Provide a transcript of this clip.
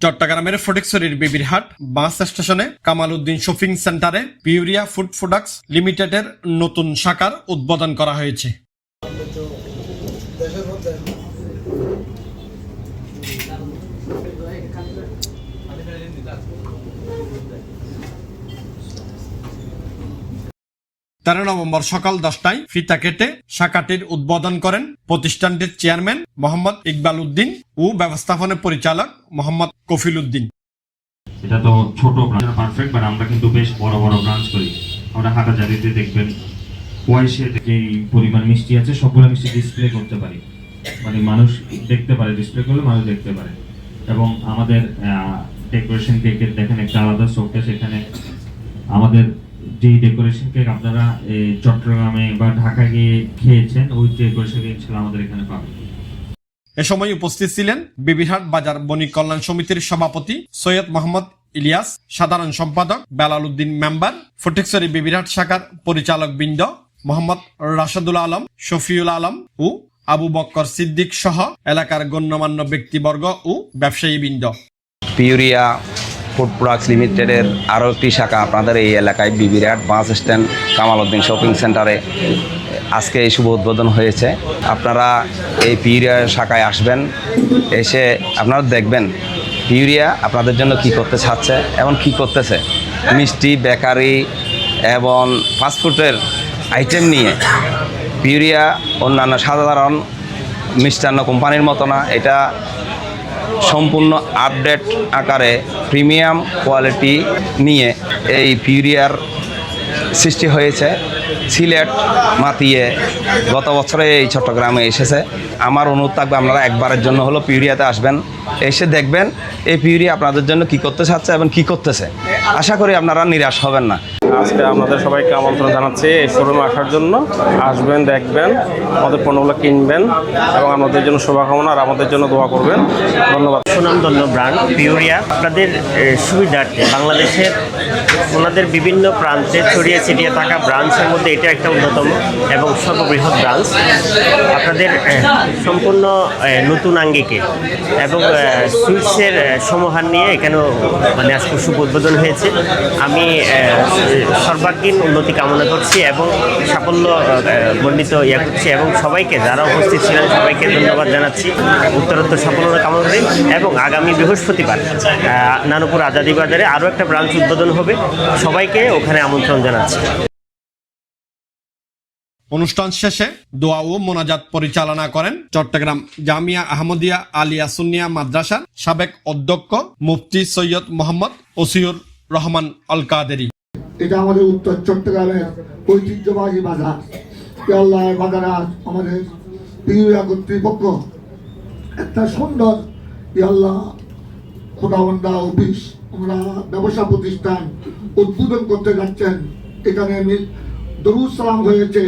চট্টগ্রামের ফটিকছড়ির বিবিরহাট বাস স্টেশনে কামাল উদ্দিন শপিং সেন্টারে পিউরিয়া ফুড প্রোডাক্টস লিমিটেডের নতুন শাখার উদ্বোধন করা হয়েছে। তেরো নভেম্বর সকাল দশটায় ফিতা কেটে শাখাটির উদ্বোধন করেন প্রতিষ্ঠানটির চেয়ারম্যান মোহাম্মদ ইকবাল উদ্দিন ও ব্যবস্থাপনা পরিচালক মোহাম্মদ কফিল উদ্দিন। এটা তো ছোট ব্রাঞ্চ পারফেক্ট বাট আমরা কিন্তু বেশ বড় বড় ব্রাঞ্চ করি। আমরা হাটাজারিতে দেখবেন, ওয়াইসে যে পরিমাণ মিষ্টি আছে, সবগুলো মিষ্টি ডিসপ্লে করতে পারি। মানে মানুষ দেখতে পারে ডিসপ্লে করলে মানুষ দেখতে পারে। এবং আমাদের ডেকোরেশন কেকের দেখেন, একটা আলাদা শোকেস এখানে আমাদের যে ডেকোরেশন কেক আপনারা চট্টগ্রামে বা ঢাকা গিয়ে খেয়েছেন ওই ডেকোরেশন কেক ছিল আমাদের এখানে পাবেন। এ সময় উপস্থিত ছিলেন বিবিরহাট বাজার বণিক কল্যাণ সমিতির সভাপতি সৈয়দ মোহাম্মদ ইলিয়াস সাধারণ সম্পাদক বেলাল উদ্দিন মেম্বার ফটিকছড়ি বিবিরহাট শাখার পরিচালক বৃন্দ মোহাম্মদ রাশাদুল আলম শফিউল আলম ও আবু বক্কর সিদ্দিক সহ এলাকার গণ্যমান্য ব্যক্তিবর্গ ও ব্যবসায়ী বৃন্দ পিউরিয়া ফুড প্রোডাক্টস লিমিটেডের আরও একটি শাখা আপনাদের এই এলাকায় Bibirhat bus stand Kamaluddin shopping সেন্টারে আজকে এই শুভ উদ্বোধন হয়েছে। আপনারা এই পিউরিয়া শাখায় আসবেন, এসে আপনারা দেখবেন পিউরিয়া আপনাদের জন্য কি করতে চাচ্ছে এবং কি করতেছে। মিষ্টি, বেকারি এবং ফাস্টফুডের আইটেম নিয়ে পিউরিয়া অন্যান্য সাধারণ মিষ্টান্ন কোম্পানির মতো না, এটা সম্পূর্ণ আপডেট আকারে প্রিমিয়াম কোয়ালিটি নিয়ে এই পিউরিয়ার সৃষ্টি হয়েছে। সিলেট মাতিয়ে গত বছরে এই চট্টগ্রামে এসেছে। আমার অনুরোধ থাকবে আপনারা একবারের জন্য হলো পিউরিয়াতে আসবেন। এসে দেখবেন এই পিউরিয়া আপনাদের জন্য কি করতে চাচ্ছে এবং কি করতেছে। আশা করি আপনারা নিরাশ হবেন না। আজকে আমাদের সবাইকে আমন্ত্রণ জানাচ্ছি এই শোরুমে আসার জন্য। আসবেন, দেখবেন, আমাদের পণ্যগুলো কিনবেন এবং আমাদের জন্য শুভকামনা, আর আমাদের জন্য দোয়া করবেন। ধন্যবাদ। সুনামধন্য ব্র্যান্ড পিউরিয়া আপনাদের সুবিধার্থে বাংলাদেশের ওনাদের বিভিন্ন প্রান্তে ছড়িয়ে ছিটিয়ে থাকা ব্রাঞ্চের মধ্যে এটা একটা অন্যতম এবং সর্ববৃহৎ ব্রাঞ্চ আপনাদের সম্পূর্ণ নতুন আঙ্গিকে এবং সুইটসের সমাহার নিয়ে এখানেও মানে আজকে শুভ উদ্বোধন হয়েছে। আমি সর্বাঙ্গীন উন্নতি কামনা করছি এবং সাফল্য বর্ণিত ইয়া করছি এবং সবাইকে যারা উপস্থিত ছিলেন সবাইকে ধন্যবাদ জানাচ্ছি। উত্তরোত্তর সফলতা কামনা করি এবং আগামী বৃহস্পতিবার নানুপুর আজাদি বাজারে আরও একটা ব্রাঞ্চ উদ্বোধন হবে। সবাইকে ওখানে আমন্ত্রণ জানাচ্ছি। অনুষ্ঠান শেষে দোয়া ও মোনাজাত পরিচালনা করেন চট্টগ্রাম জামিয়া আহমদিয়া আলিয়া সুনিয়া মাদ্রাসার সাবেক অধ্যক্ষ মুফতি সৈয়দ মোহাম্মদ ওসিউর রহমান আল কাদেরি এটা আমাদের উত্তর চট্টগ্রামের ঐতিহ্যবাহী বাজার। এ বাজার আজ আমাদের পিউরা কর্তৃপক্ষ। একটা সুন্দর আল্লাহ, খোদাবন্দা অফিস। আমরা ব্যবসা প্রতিষ্ঠান উদ্বোধন করতে যাচ্ছেন। এখানে দরুদ সালাম হয়েছে।